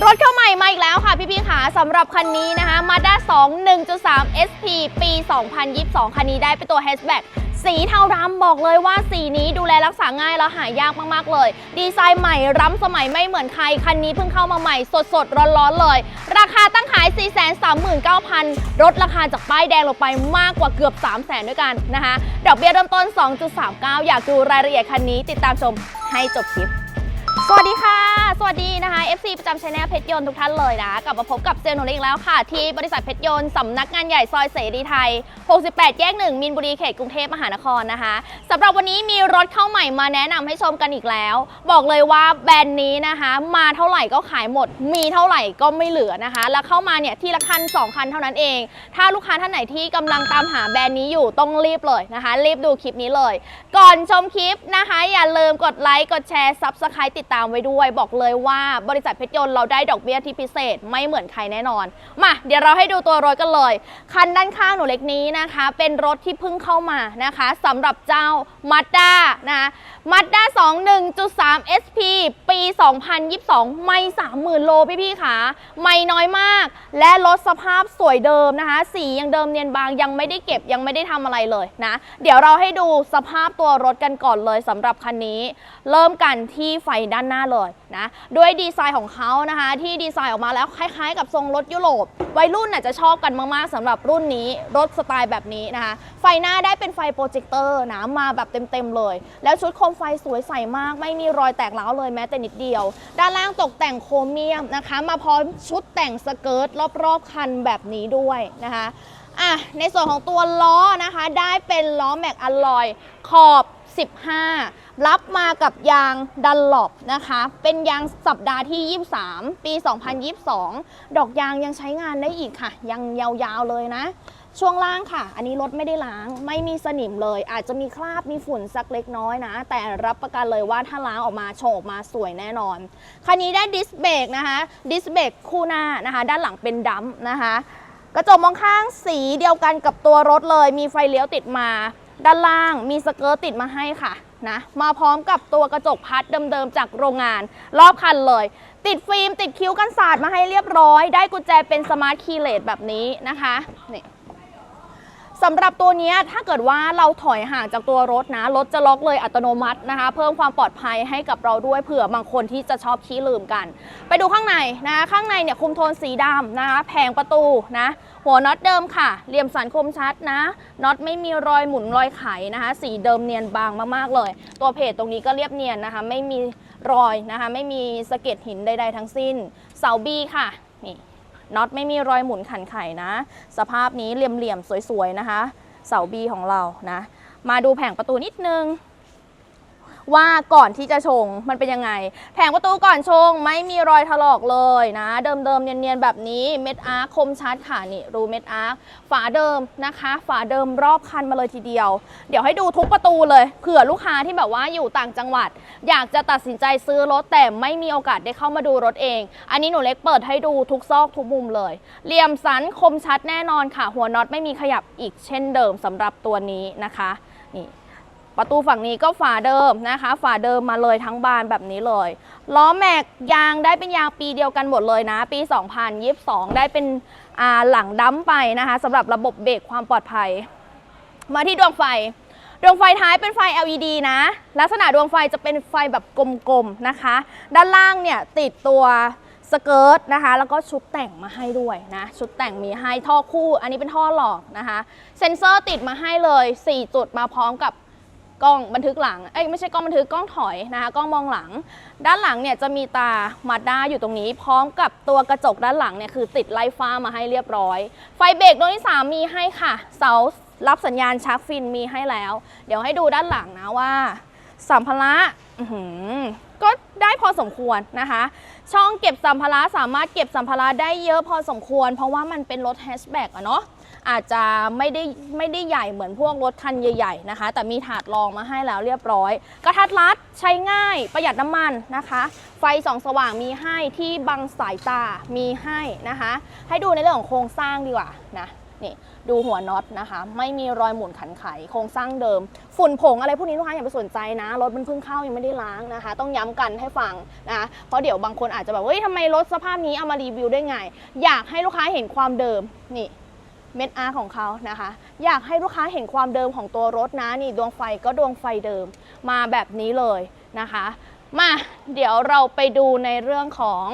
รถเข้าใหม่มาอีกแล้วค่ะพี่ๆค่ะสำหรับคันนี้นะคะ Mazda 2 1.3 SP ปี 2022 คันนี้ได้เป็นตัว hatchback สีเทาดำบอกเลยว่าสีนี้ดูแลรักษาง่ายและหายากมากๆเลย ดีไซน์ใหม่ล้ำสมัยไม่เหมือนใคร คันนี้เพิ่งเข้ามาใหม่สดๆร้อนๆเลย ราคาตั้งขาย 439,000ลดราคาจากป้ายแดงลงไปมากกว่าเกือบ 300,000 ด้วยกันนะคะ ดอกเบี้ยเริ่มต้น 2.39 อยากดูรายละเอียดคันนี้ติดตามชมให้จบคลิป สวัสดีค่ะ สวัสดีนะคะ FC ประจำช anel เพชรยนต์ทุกท่านเลยนะ กลับมาพบกับเซลล์หนูเล็กอีกแล้วค่ะ ที่บริษัทเพชรยนต์สำนักงานใหญ่ซอยเสรีไทย 68 แยก 1 มินบุรีเขตกรุงเทพมหานครนะคะสำหรับวันนี้มีรถเข้าใหม่มาแนะนำให้ชมกันอีกแล้ว บอกเลยว่าแบรนด์นี้นะคะ มาเท่าไหร่ก็ขายหมด มีเท่าไหร่ก็ไม่เหลือนะคะ แล้วเข้ามาเนี่ยทีละคัน 2 คันเท่านั้นเอง ถ้าลูกค้าท่านไหนที่กำลังตามหาแบรนด์นี้อยู่ต้องรีบเลยนะคะ รีบดูคลิปนี้เลย ก่อนชมคลิปนะคะ อย่าลืมกดไลค์กดแชร์ซับสไครต์ติดตามไว้ด้วย บอกเลยว่าบริษัทเพชรยนต์เราได้ดอกเบี้ยที่พิเศษไม่เหมือนใครแน่นอน มา เดี๋ยวเราให้ดูตัวรถกันเลย คันด้านข้างหนูเล็กนี้นะคะ เป็นรถที่เพิ่งเข้ามานะคะสำหรับเจ้า Mazda นะ Mazda 2 1.3 SP ปี 2022 ไม่ 30,000 โลพี่ๆค่ะ ไม่น้อยมาก และรถสภาพสวยเดิมนะคะ สียังเดิมเนียนบางยังไม่ได้เก็บยังไม่ได้ทำอะไรเลยนะ เดี๋ยวเราให้ดูสภาพตัวรถกันก่อนเลยสำหรับคันนี้ เริ่มกันที่ไฟด้านหน้าเลยนะด้วยดีไซน์ของเขานะคะ ที่ดีไซน์ออกมาแล้วคล้ายๆ กับทรงรถยุโรปวัยรุ่นน่ะจะชอบกันมากๆสำหรับรุ่นนี้รถสไตล์แบบนี้นะคะ ไฟหน้าได้เป็นไฟโปรเจคเตอร์นะมาแบบเต็มๆเลย แล้วชุดโคมไฟสวยใสมาก ไม่มีรอยแตกร้าวเลยแม้แต่นิดเดียว ด้านล่างตกแต่งโครเมียมนะคะ มาพร้อมชุดแต่งสเกิร์ตรอบๆคันแบบนี้ด้วยนะคะอะในส่วนของตัวล้อนะคะ ได้เป็นล้อแม็กอลลอยขอบ 15 รับมากับยางดันหลบนะคะ เป็นยางสัปดาห์ที่ 23 ปี 2022 ดอกยางยังใช้งานได้อีกค่ะ ยังยาวๆเลยนะ ช่วงล่างค่ะ อันนี้รถไม่ได้ล้าง ไม่มีสนิมเลย อาจจะมีคราบมีฝุ่นสักเล็กน้อยนะ แต่รับประกันเลยว่าถ้าล้างออกมาโฉบออกมาสวยแน่นอน คันนี้ได้ดิสเบรกนะคะ ดิสเบรกคู่หน้านะคะ ด้านหลังเป็นดัมนะคะกระจกมองข้างสีเดียวกันกับตัวรถเลย มีไฟเลี้ยวติดมา ด้านล่างมีสเกิร์ตติดมาให้ค่ะนะมาพร้อมกับตัวกระจกพัดเดิมๆจากโรงงาน รอบคันเลย ติดฟิล์มติดคิ้วกันศาสตร์มาให้เรียบร้อย ได้กุญแจเป็นสมาร์ทคีย์เลสแบบนี้นะคะนี่ สำหรับตัวนี้ถ้าเกิดว่าเราถอยห่างจากตัวรถนะ รถจะล็อกเลยอัตโนมัตินะคะ เพิ่มความปลอดภัยให้กับเราด้วยเผื่อบางคนที่จะชอบขี้ลืมกัน ไปดูข้างในนะคะข้างในเนี่ยคุมโทนสีดำนะคะแผงประตูนะหัวน็อตเดิมค่ะ เหลี่ยมสันคมชัดนะ น็อตไม่มีรอยหมุนรอยไขนะคะ สีเดิมเนียนบางมากๆเลย ตัวเพจตรงนี้ก็เรียบเนียนนะคะ ไม่มีรอยนะคะ ไม่มีสะเก็ดหินใดๆทั้งสิ้น เสาบีค่ะ นี่ น็อตไม่มีรอยหมุนขันไขนะ สภาพนี้เหลี่ยมๆสวยๆนะคะ เสาบีของเรานะ มาดูแผงประตูนิดนึง ว่าก่อนที่จะชงมันเป็นยังไง แผงประตูก่อนชงไม่มีรอยถลอกเลยนะ เดิมๆเนียนๆแบบนี้เม็ดอาร์คคมชัดค่ะนี่รูเม็ดอาร์คฝาเดิมนะคะ ฝาเดิมรอบคันมาเลยทีเดียว เดี๋ยวให้ดูทุกประตูเลยเผื่อลูกค้าที่แบบว่าอยู่ต่างจังหวัด อยากจะตัดสินใจซื้อรถแต่ไม่มีโอกาสได้เข้ามาดูรถเอง อันนี้หนูเล็กเปิดให้ดูทุกซอกทุกมุมเลยเหลี่ยมสันคมชัดแน่นอนค่ะ หัวน็อตไม่มีขยับอีกเช่นเดิมสำหรับตัวนี้นะคะนี่ ประตูฝั่งนี้ก็ฝาเดิมนะคะ ฝาเดิมมาเลยทั้งบานแบบนี้เลย ล้อแม็กยางได้เป็นยางปีเดียวกันหมดเลยนะ ปี 2022 ได้เป็นหลังดั้มไปนะคะสำหรับระบบเบรกความปลอดภัย มาที่ดวงไฟ ดวงไฟท้ายเป็นไฟ LED นะ ลักษณะดวงไฟจะเป็นไฟแบบกลมๆนะคะ ด้านล่างเนี่ยติดตัวสเกิร์ตนะคะ แล้วก็ชุดแต่งมาให้ด้วยนะ ชุดแต่งมีให้ท่อคู่ อันนี้เป็นท่อหลอกนะคะ เซ็นเซอร์ติดมาให้เลย 4 จุดมาพร้อมกับ กล้องบันทึกหลังเอ้ยไม่ใช่กล้องบันทึกกล้องถอยนะคะกล้องมองหลัง ด้านหลังเนี่ยจะมีตามาด้าอยู่ตรงนี้ พร้อมกับตัวกระจกด้านหลังเนี่ยคือติดไล่ฟ้ามาให้เรียบร้อย ไฟเบรกดวงที่สามมีให้ค่ะ เสารับสัญญาณชักฟินมีให้แล้ว เดี๋ยวให้ดูด้านหลังนะว่าสัมภาระก็ได้พอสมควรนะคะ ช่องเก็บสัมภาระสามารถเก็บสัมภาระได้เยอะพอสมควร เพราะว่ามันเป็นรถแฮชแบ็กอะเนาะ อาจจะไม่ได้ไม่ได้ใหญ่เหมือนพวกรถคันใหญ่ๆนะคะ แต่มีถาดรองมาให้แล้วเรียบร้อย กระทัดรัดใช้ง่ายประหยัดน้ำมันนะคะ ไฟส่องสว่างมีให้ที่บังสายตามีให้นะคะ ให้ดูในเรื่องของโครงสร้างดีกว่านะนี่ดูหัวน็อตนะคะ ไม่มีรอยหมุนขันไข โครงสร้างเดิม ฝุ่นผงอะไรพวกนี้ลูกค้าอย่าไปสนใจนะ รถมันเพิ่งเข้ายังไม่ได้ล้างนะคะ ต้องย้ำกันให้ฟังนะเพราะเดี๋ยวบางคนอาจจะแบบเฮ้ยทำไมรถสภาพนี้เอามารีวิวได้ไง อยากให้ลูกค้าเห็นความเดิมนี่ เม็ดอาร์ของเขานะคะ อยากให้ลูกค้าเห็นความเดิมของตัวรถนะนี่ดวงไฟก็ดวงไฟเดิมมาแบบนี้เลยนะคะ มาเดี๋ยวเราไปดูในเรื่องของ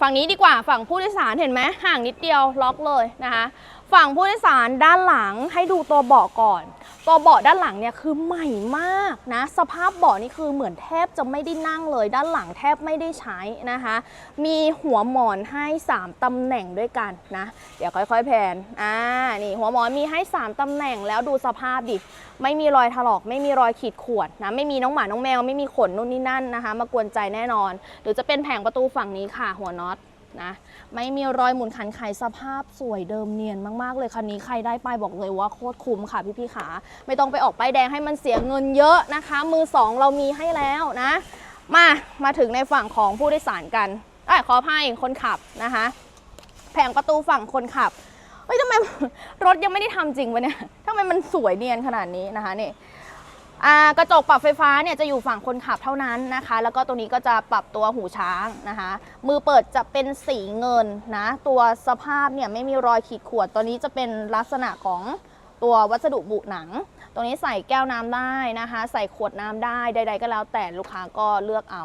ฝั่งนี้ดีกว่าฝั่งผู้โดยสารเห็นไหมห่างนิดเดียวล็อกเลยนะคะ ฝั่งผู้โดยสารด้านหลังให้ดูตัวเบาะก่อน ตัวเบาะด้านหลังเนี่ยคือใหม่มากนะ สภาพเบาะนี่คือเหมือนแทบจะไม่ได้นั่งเลย ด้านหลังแทบไม่ได้ใช้นะคะ มีหัวหมอนให้ 3ตำแหน่งด้วยกันนะ เดี๋ยวค่อยๆแผนอ่านี่หัวหมอนมีให้ 3ตำแหน่งแล้วดูสภาพดิ ไม่มีรอยถลอกไม่มีรอยขีดข่วนนะไม่มีน้องหมาน้องแมวไม่มีขนนู่นนี่นั่นนะคะ มากวนใจแน่นอน หรือจะเป็นแผงประตูฝั่งนี้ค่ะหัวน็อต นะไม่มีรอยหมุนขันไขสภาพสวยเดิมเนียนมากๆ เลยคันนี้ใครได้ไปบอกเลยว่าโคตรคุ้มค่ะพี่ๆขาไม่ต้องไปออกป้ายแดงให้มันเสียเงินเยอะนะคะ มือสองเรามีให้แล้วนะ มามาถึงในฝั่งของผู้โดยสารกันอขออภัยคนขับนะคะ แผงประตูฝั่งคนขับเฮ้ยทำไมรถยังไม่ได้ทำจริงวะเนี่ยทำไมมันสวยเนียนขนาดนี้นะคะนี่ อ่ากระจกปรับไฟฟ้าเนี่ยจะอยู่ฝั่งคนขับเท่านั้นนะคะ แล้วก็ตรงนี้ก็จะปรับตัวหูช้างนะคะ มือเปิดจะเป็นสีเงินนะ ตัวสภาพเนี่ยไม่มีรอยขีดข่วนตัวนี้จะเป็นลักษณะของตัววัสดุบุหนัง ตรงนี้ใส่แก้วน้ำได้นะคะ ใส่ขวดน้ำได้ใด ๆ ก็แล้วแต่ลูกค้าก็เลือกเอา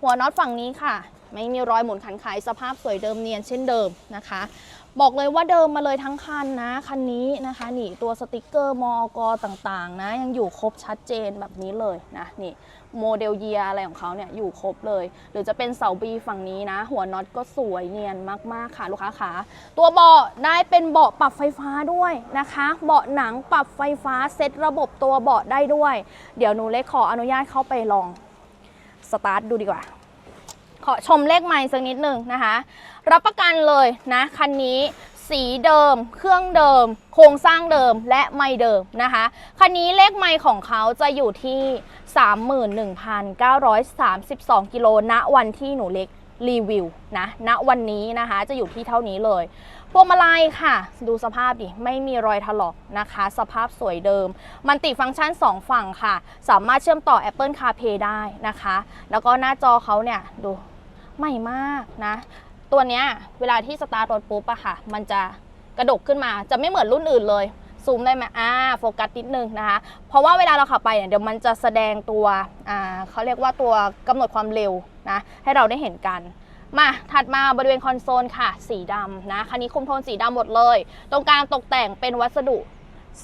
หัวน็อตฝั่งนี้ค่ะ ไม่มีรอยหมุนขันไขสภาพสวยเดิมเนียนเช่นเดิมนะคะ บอกเลยว่าเดิมมาเลยทั้งคันนะ คันนี้นะคะนี่ตัวสติกเกอร์มอกต่างๆ นะ ยังอยู่ครบชัดเจนแบบนี้เลยนะนี่โมเดลเยียอะไรของเขาเนี่ยอยู่ครบเลย หรือจะเป็นเสาบีฝั่งนี้นะ หัวน็อตก็สวยเนียนมากๆค่ะลูกค้าขาตัวเบาะได้เป็นเบาะปรับไฟฟ้าด้วยนะคะ เบาะหนังปรับไฟฟ้าเซ็ตระบบตัวเบาะได้ด้วย เดี๋ยวหนูเล็กขออนุญาตเข้าไปลองสตาร์ทดูดีกว่า ขอชมเลขไมล์สักนิดหนึ่งนะคะ รับประกันเลยนะคันนี้สีเดิม เครื่องเดิม โครงสร้างเดิมและไม่เดิมนะคะ คันนี้เลขไมล์ของเขาจะอยู่ที่ 31,932 กิโลณวันที่หนูเล็กรีวิวนะณวันนี้นะคะจะอยู่ที่เท่านี้เลยพวงมาลัยค่ะ ดูสภาพดิ ไม่มีรอยถลอกนะคะ สภาพสวยเดิม มันติฟังก์ชัน 2 ฝั่งค่ะ สามารถเชื่อมต่อ Apple CarPlay ได้นะคะ แล้วก็หน้าจอเขาเนี่ย ดู ใหม่มากนะ ตัวเนี้ยเวลาที่สตาร์ทรถปุ๊บอะค่ะ มันจะกระดกขึ้นมา จะไม่เหมือนรุ่นอื่นเลยซูมได้ไหมอ่า โฟกัสนิดนึงนะคะ เพราะว่าเวลาเราขับไปเนี่ย เดี๋ยวมันจะแสดงตัว อ่าเขาเรียกว่าตัวกำหนดความเร็วนะ ให้เราได้เห็นกัน มา ถัดมาบริเวณคอนโซลค่ะ สีดำนะ คันนี้คุมโทนสีดำหมดเลย ตรงกลางตกแต่งเป็นวัสดุ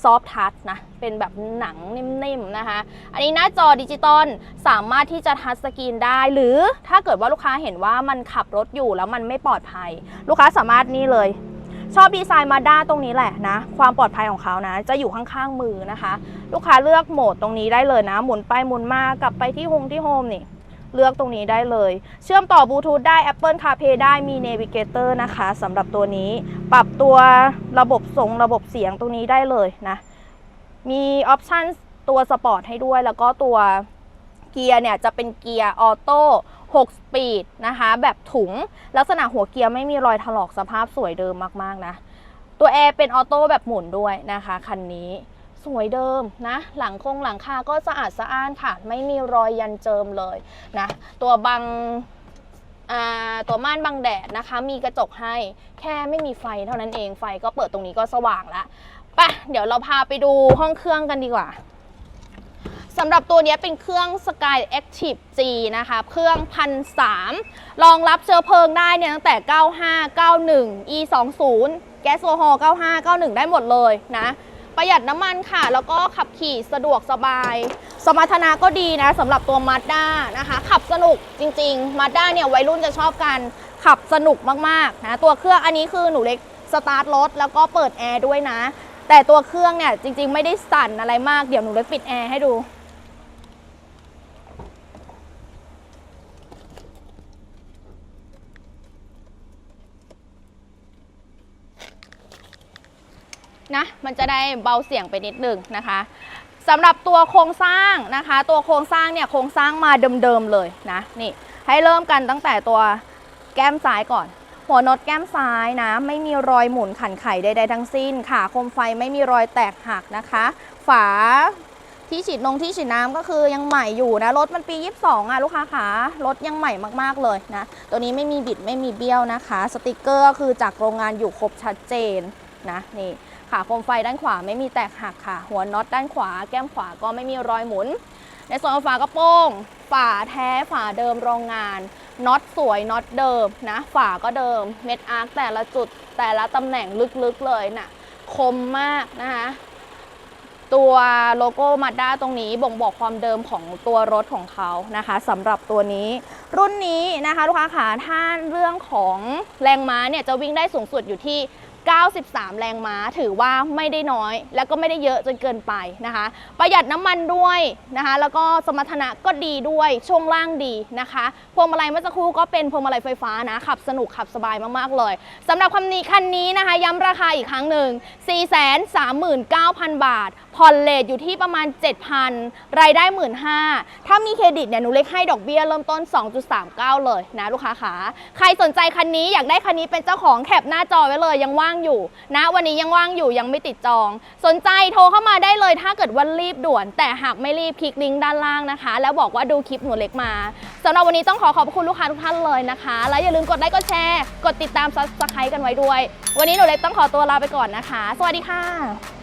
ซอฟทัชนะ เป็นแบบหนังนิ่มๆนะคะ อันนี้หน้าจอดิจิตอลสามารถที่จะทัชสกรีนได้ หรือถ้าเกิดว่าลูกค้าเห็นว่ามันขับรถอยู่แล้วมันไม่ปลอดภัย ลูกค้าสามารถนี่เลย ชอบดีไซน์มาด้าตรงนี้แหละนะ ความปลอดภัยของเขานะ จะอยู่ข้างๆมือนะคะ ลูกค้าเลือกโหมดตรงนี้ได้เลยนะ หมุนไปหมุนมากลับไปที่โฮมที่โฮมนี่ เลือกตรงนี้ได้เลย เชื่อมต่อบลูทูธได้ Apple CarPlay ได้มี Navigator นะคะสำหรับตัวนี้ ปรับตัวระบบส่งระบบเสียงตรงนี้ได้เลยนะ มีออปชันตัวสปอร์ตให้ด้วย แล้วก็ตัวเกียร์เนี่ยจะเป็นเกียร์ออโต้6สปีดนะคะ แบบถุงลักษณะหัวเกียร์ไม่มีรอยถลอกสภาพสวยเดิมมาก ๆ นะ ตัวแอร์เป็นออโต้แบบหมุนด้วยนะคะ คันนี้ สวยเดิมนะ หลังคงหลังคาก็สะอาดสะอ้านค่ะ ไม่มีรอยยันเจิมเลยนะ ตัวบังตัวม่านบังแดดนะคะ มีกระจกให้แค่ไม่มีไฟเท่านั้นเองไฟก็เปิดตรงนี้ก็สว่างล้วไปเดี๋ยวเราพาไปดูห้องเครื่องกันดีกว่าสำหรับตัวนี้เป็นเครื่อง Sky Active G นะคะ เครื่องพันสรองรับเชื้อเพลิงได้เนี่ยตั้งแต่ 95 91 E 20แก๊สโซฮอล์95 91 ได้หมดเลยนะ ประหยัดน้ำมันค่ะ แล้วก็ขับขี่สะดวกสบาย สมรรถนะก็ดีนะสำหรับตัวมาด้านะคะ ขับสนุกจริงๆมาด้าเนี่ยวัยรุ่นจะชอบกันขับสนุกมากๆนะตัวเครื่องอันนี้คือหนูเล็กสตาร์ทรถแล้วก็เปิดแอร์ด้วยนะ แต่ตัวเครื่องเนี่ยจริงๆ ไม่ได้สั่นอะไรมากเดี๋ยวหนูเล็กปิดแอร์ให้ดู นะมันจะได้เบาเสียงไปนิดหนึ่งนะคะสำหรับตัวโครงสร้างนะคะ ตัวโครงสร้างเนี่ยโครงสร้างมาเดิมๆเลยนะนี่ให้เริ่มกันตั้งแต่ตัวแก้มซ้ายก่อน หัวน็อตแก้มซ้ายนะ ไม่มีรอยหมุนขันไขใดๆทั้งสิ้นขาคมไฟไม่มีรอยแตกหักนะคะ ฝาที่ฉีดนงที่ฉีดน้ำก็คือยังใหม่อยู่นะรถมันปี 22อะลูกค้าขารถยังใหม่มากๆเลยนะ ตัวนี้ไม่มีบิดไม่มีเบี้ยวนะคะ สติกเกอร์ก็คือจากโรงงานอยู่ครบชัดเจนนะนี่ ขาโคมไฟด้านขวาไม่มีแตกหักค่ะ หัวน็อตด้านขวา แก้มขวาก็ไม่มีรอยหมุน ในส่วนของฝากระโปรงฝาแท้ฝาเดิมโรงงานน็อตสวยน็อตเดิมนะฝาก็เดิมเม็ดอาร์คแต่ละจุดแต่ละตำแหน่งลึกๆเลยนะคมมากนะคะตัวโลโก้มาด้าตรงนี้บ่งบอกความเดิมของตัวรถของเขานะคะสำหรับตัวนี้ รุ่นนี้นะคะลูกค้าขาถ้าเรื่องของแรงม้าเนี่ยจะวิ่งได้สูงสุดอยู่ที่ 93 แรงม้าถือว่าไม่ได้น้อย แล้วก็ไม่ได้เยอะจนเกินไปนะคะ ประหยัดน้ำมันด้วยนะคะ แล้วก็สมรรถนะก็ดีด้วยช่วงล่างดีนะคะพวงมาลัยเมื่อสักครู่ก็เป็นพวงมาลัยไฟฟ้านะขับสนุกขับสบายมากๆเลยสำหรับคันนี้คันนี้นะคะ ย้ำราคาอีกครั้งหนึ่ง 439,000 บาท ผ่อนเลทอยู่ที่ประมาณ 7,000 รายได้ 15,000ถ้ามีเครดิตเนี่ยหนูเล็กให้ดอกเบี้ยเริ่มต้น 2.39 เลยนะลูกค้าขาใครสนใจคันนี้อยากได้คันนี้เป็นเจ้าของแคปหน้าจอไว้เลยยังว่างอยู่นะวันนี้ยังว่างอยู่ยังไม่ติดจอง สนใจโทรเข้ามาได้เลยถ้าเกิดว่ารีบด่วน แต่หากไม่รีบคลิกลิงก์ด้านล่างนะคะ แล้วบอกว่าดูคลิปหนูเล็กมาสำหรับวันนี้ต้องขอขอบคุณลูกค้าทุกท่านเลยนะคะ และอย่าลืมกดไลค์กดแชร์ กดติดตามซับสไครต์กันไว้ด้วย วันนี้หนูเล็กต้องขอตัวลาไปก่อนนะคะ สวัสดีค่ะ